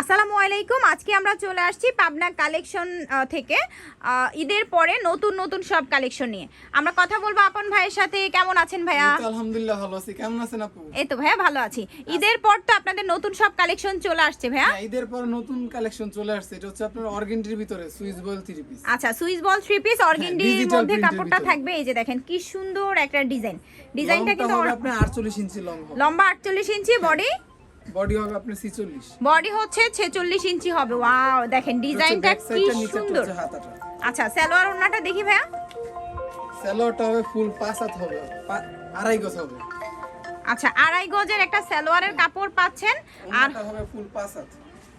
আসসালামু আলাইকুম। আজকে আমরা চলে আসছি পাবনা কালেকশন থেকে। ঈদের পরে নতুন নতুন সব কালেকশন নিয়ে। আমরা কথা বলব আপন ভাইয়ের সাথে। কেমন আছেন ভাইয়া? আলহামদুলিল্লাহ ভালো আছি। কেমন আছেন আপু? এই তো ভাইয়া ভালো আছি। ঈদের পর তো আপনাদের নতুন সব কালেকশন চলে আসছে ভাইয়া? হ্যাঁ, ঈদের পর নতুন কালেকশন চলে আসছে। এটা হচ্ছে আপনার অর্গেন্ডির ভিতরে সুইস বয়েল থ্রি পিস। আচ্ছা সুইস বল থ্রি পিস অর্গেন্ডির মধ্যে কাপড়টা থাকবে। এই যে দেখেন কি সুন্দর একটা ডিজাইন। ডিজাইনটা কিন্তু আপনার 48 ইঞ্চি লং হবে। লম্বা আটচল্লিশ ইঞ্চি বডি বডি হবে আপনার 46 বডি হচ্ছে ছেচল্লিশ ইঞ্চি হবে। ওয়াও দেখেন ডিজাইনটা কি সুন্দর। আচ্ছা সালোয়ার ওন্নাটা দেখি ভাইয়া। সালোয়ারটা হবে ফুল পাঁচ হাত হবে। আড়াই গজ হবে। আচ্ছা আড়াই গজের একটা সালোয়ারের কাপড় পাচ্ছেন। আর হবে ফুল পাঁচ হাত।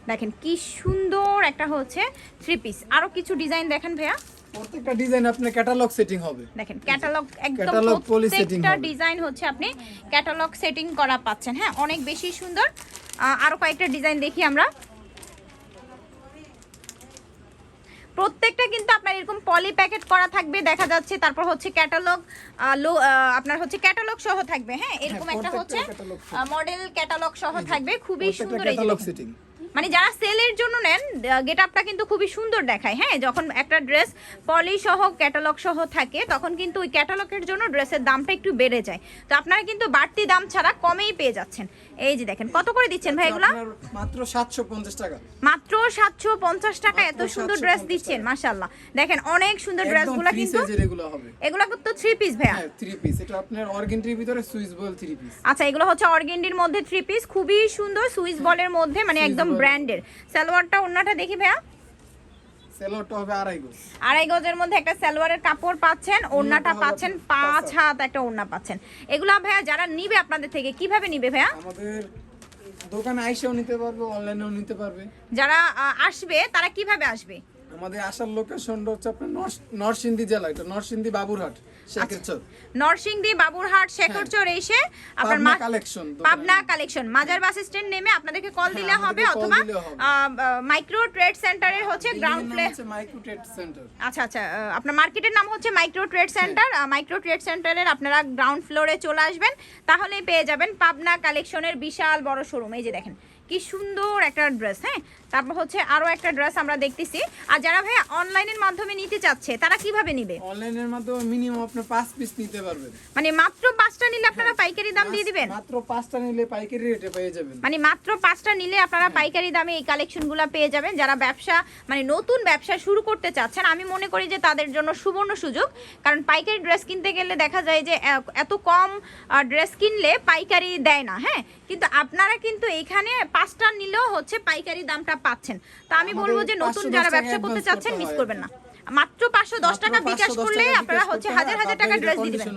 দেখেন কি সুন্দর একটা হচ্ছে থ্রি পিস আরও কিছু ডিজাইন দেখেন ভাইয়া। প্রত্যেকটা ডিজাইন আপনার ক্যাটালগ সেটিং হবে। দেখেন ক্যাটালগ একদম প্রত্যেকটা ডিজাইন হচ্ছে আপনি ক্যাটালগ সেটিং করা পাচ্ছেন। হ্যাঁ অনেক বেশি সুন্দর। আরও কয়েকটা ডিজাইন দেখি আমরা। প্রত্যেকটা কিন্তু আপনার এরকম পলি প্যাকেট করা থাকবে দেখা যাচ্ছে। তারপর হচ্ছে ক্যাটালগ লো আপনার হচ্ছে ক্যাটালগ সহ থাকবে। হ্যাঁ এরকম একটা হচ্ছে মডেল ক্যাটালগ সহ থাকবে। খুবই সুন্দর ক্যাটালগ সেটিং মানে যারা সেলের জন্য নেন গেট আপটা কিন্তু খুবই সুন্দর দেখায়। হ্যাঁ যখন একটা ড্রেস পলি সহ ক্যাটালগ সহ থাকে তখন কিন্তু ওই ক্যাটালগের জন্য ড্রেসের দামটা একটু বেড়ে যায়। তো আপনারা কিন্তু বাড়তি দাম ছাড়া কমেই পেয়ে যাচ্ছেন। এই যে দেখেন কত করে দিচ্ছেন ভাই এগুলা? মাত্র 750 টাকা। মাত্র সাতশো পঞ্চাশ টাকা এত সুন্দর ড্রেস দিচ্ছেন টাকা। মাশাল্লাহ দেখেন অনেক সুন্দর ড্রেসগুলো কিন্তু এগুলো হবে। এগুলো তো থ্রি পিস ভাইয়া। হ্যাঁ থ্রি পিস এটা আপনার অর্গেন্ডির ভিতরে সুইস বয়েল থ্রি পিস আচ্ছা এগুলো হচ্ছে অর্গেন্ডির মধ্যে থ্রি পিস খুবই সুন্দর সুইস বলের মধ্যে মানে একদম বল। ব্র্যান্ডের। সালোয়ারটা অন্যটা দেখি ভাইয়া। সেলোয়ারটা হবে আড়াই গজ। আড়াই গজের মধ্যে একটা সালোয়ারের কাপড় পাচ্ছেন ওড়নাটা পাচ্ছেন পাঁচ পাঁচ হাত। একটা ওড়না পাচ্ছেন। এগুলো ভাইয়া যারা নিবে আপনাদের থেকে কীভাবে নিবে ভাইয়া? আমাদের দোকানে আইসাও নিতে পারবে অনলাইনেও নিতে পারবে। যারা আসবে তারা কীভাবে আসবে? আমাদের আসার লোকেশনটা হচ্ছে আপনার নরসিংদী জেলা এটা নরসিংদী বাবুরহাট শেখের চর। নরসিংদী বাবুরহাট শেখরচর এসে আপনার মা- কালেকশন পাবনা কালেকশন মাজার বাস স্ট্যান্ড নেমে আপনাদেরকে কল দিলে হ্যাঁ, হবে। অথবা মাইক্রো ট্রেড সেন্টারের হচ্ছে ground floor micro trade centre আচ্ছা আচ্ছা আপনার মার্কেটের নাম হচ্ছে micro trade centre micro trade সেন্টারের আপনারা গ্রাউন্ড ফ্লোরে চলে আসবেন তাহলেই পেয়ে যাবেন পাবনা কালেকশনের বিশাল বড় শোরুম এই যে দেখেন কি সুন্দর একটা ড্রেস হ্যাঁ? তারপর হচ্ছে আরও একটা ড্রেস আমরা দেখতেছি। আর যারা ভাই অনলাইনের মাধ্যমে নিতে চাচ্ছে তারা কীভাবে নিবে? অনলাইনের মাধ্যমে মিনিমাম আপনি পাঁচ পিস নিতে পারবেন। মানে মাত্র পাঁচটা নিলে আপনারা পাইকারি দাম দিয়ে দিবেন? মাত্র পাঁচটা নিলে পাইকারি রেটে পেয়ে যাবেন। মানে মাত্র পাঁচটা নিলে আপনারা পাইকারি দামে এই কালেকশনগুলো পেয়ে যাবেন। যারা ব্যবসা মানে নতুন ব্যবসা শুরু করতে চাচ্ছেন আমি মনে করি যে তাদের জন্য সুবর্ণ সুযোগ। কারণ পাইকারি ড্রেস কিনতে গেলে দেখা যায় যে এত কম ড্রেস কিনলে পাইকারি দেয় না হ্যাঁ? কিন্তু আপনারা কিন্তু এখানে পাঁচটা নিলেও হচ্ছে পাইকারি দামটা পাচ্ছেন। তা আমি বলব যে নতুন যারা ব্যবসা করতে চাচ্ছেন মিস করবেন না। মাত্র পাঁচশো দশ মাত্র টাকা বিকাশ করলে আপনারা হচ্ছে হাজার হাজার টাকা ড্রেস দিয়ে দিবেন।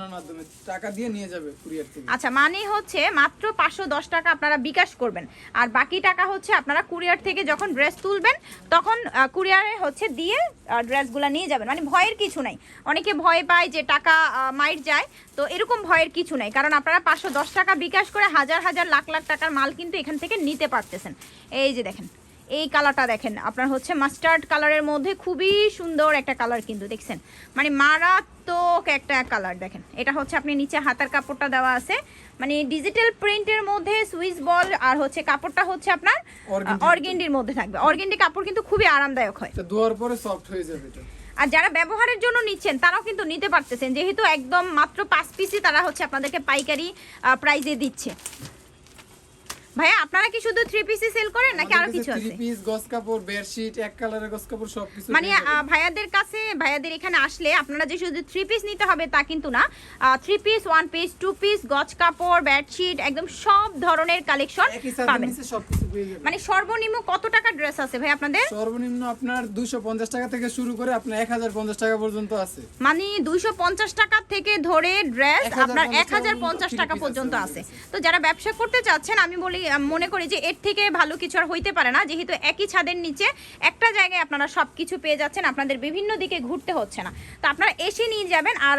টাকা দিয়ে নিয়ে যাবে কুরিয়ার থেকে। আচ্ছা মানে হচ্ছে মাত্র পাঁচশো দশ টাকা আপনারা বিকাশ করবেন। আর বাকি টাকা হচ্ছে আপনারা কুরিয়ার থেকে যখন ড্রেস তুলবেন তখন কুরিয়ারে হচ্ছে দিয়ে ড্রেসগুলো নিয়ে যাবেন। মানে ভয়ের কিছু নাই। অনেকে ভয় পায় যে টাকা মাইর যায়। তো এরকম ভয়ের কিছু নাই। কারণ আপনারা পাঁচশো দশ টাকা বিকাশ করে হাজার হাজার লাখ লাখ টাকার মাল কিন্তু এখান থেকে নিতে পারতেছেন। এই যে দেখেন এই কালারটা দেখেন আপনার হচ্ছে মাস্টার্ড কালারের মধ্যে খুবই সুন্দর একটা কালার কিন্তু দেখছেন? মানে মারাত্মক একটা কালার দেখেন। এটা হচ্ছে আপনি নিচে হাতার কাপড়টা দেওয়া আছে। মানে ডিজিটাল প্রিন্টের মধ্যে সুইচ বল আর হচ্ছে কাপড়টা হচ্ছে আপনার অর্গেন্ডির মধ্যে থাকবে। অর্গেন্ডি কাপড় কিন্তু খুবই আরামদায়ক হয়। ধোয়ার পরে সফট হয়ে যাবে এটা। আর যারা ব্যবহারের জন্য নিচ্ছেন তারাও কিন্তু নিতে পারতেছেন যেহেতু একদম মাত্র পাঁচ পিসই তারা হচ্ছে আপনাদেরকে পাইকারি প্রাইজে দিচ্ছে। ভাইয়া আপনারা কি শুধু থ্রি পিসই সেল করেন নাকি আরও কিছু আছে? পিস গস কাপড় বেডশিট এক কালারের গস কাপড় মানে পেয়ে যাবেন। আহ, ভাইয়াদের কাছে ভাইয়াদের এখানে আসলে আপনারা যে শুধু থ্রি পিস নিতে হবে তা কিন্তু না three piece one piece two piece গজ কাপড় বেডশিট একদম সব ধরনের কালেকশন পাবেন। মানে সর্বনিম্ন কত টাকা ড্রেস আছে ভাই আপনাদের? সর্বনিম্ন আপনার দুশো পঞ্চাশ টাকা থেকে শুরু করে আপনার এক হাজার পঞ্চাশ টাকা পর্যন্ত আছে। মানে দুইশো পঞ্চাশ টাকা থেকে ধরে ড্রেস আপনার এক হাজার পর্যন্ত পঞ্চাশ three টাকা পর্যন্ত আছে। তো যারা ব্যবসা করতে চাচ্ছেন আমি বলি মনে করি যে এর থেকে ভালো কিছু আর হইতে পারে না। যেহেতু একই ছাদের নিচে একটা জায়গায় আপনারা সব কিছু পেয়ে যাচ্ছেন, আপনাদের বিভিন্ন দিকে ঘুরতে হচ্ছে না। তো আপনারা এসে নিয়ে যাবেন আর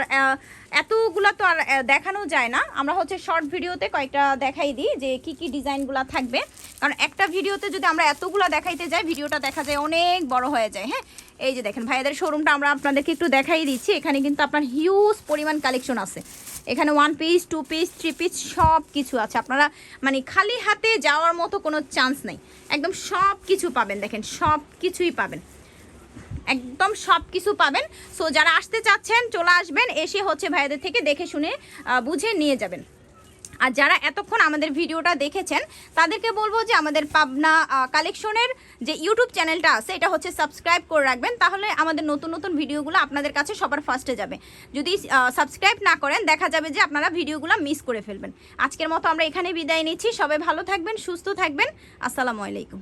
এতগুলো তো আর দেখানো যায় না। আমরা হচ্ছে শর্ট ভিডিওতে কয়েকটা দেখাই দিই যে কি কি ডিজাইনগুলো থাকবে। কারণ একটা ভিডিওতে যদি আমরা এতগুলো দেখাইতে যাই ভিডিওটা দেখা যায় অনেক বড় হয়ে যায় হ্যাঁ? এই যে দেখেন ভাইয়াদের শোরুমটা আমরা আপনাদেরকে একটু দেখাই দিচ্ছি। এখানে কিন্তু আপনার হিউজ পরিমাণ কালেকশন আছে। এখানে one piece two piece three piece সব কিছু আছে। আপনারা মানে খালি হাতে যাওয়ার মতো কোনো চান্স নেই। একদম সব কিছু পাবেন, দেখেন সব কিছুই পাবেন। একদম সব কিছু পাবেন। সো যারা আসতে চাচ্ছেন, চলে আসবেন, এসে হচ্ছে ভাইয়াদের থেকে দেখে শুনে বুঝে নিয়ে যাবেন। আর যারা এতক্ষণ আমাদের ভিডিওটা দেখেছেন, তাদেরকে বলব যে আমাদের পাবনা কালেকশনের যে ইউটিউব চ্যানেলটা আছে, এটা হচ্ছে সাবস্ক্রাইব করে রাখবেন, তাহলে আমাদের নতুন নতুন ভিডিওগুলো আপনাদের কাছে সবার ফার্স্টে যাবে। যদি সাবস্ক্রাইব না করেন, দেখা যাবে যে আপনারা ভিডিওগুলো মিস করে ফেলবেন। আজকের মতো আমরা এখানে বিদায় নিচ্ছি, সবাই ভালো থাকবেন, সুস্থ থাকবেন, আসসালামু আলাইকুম।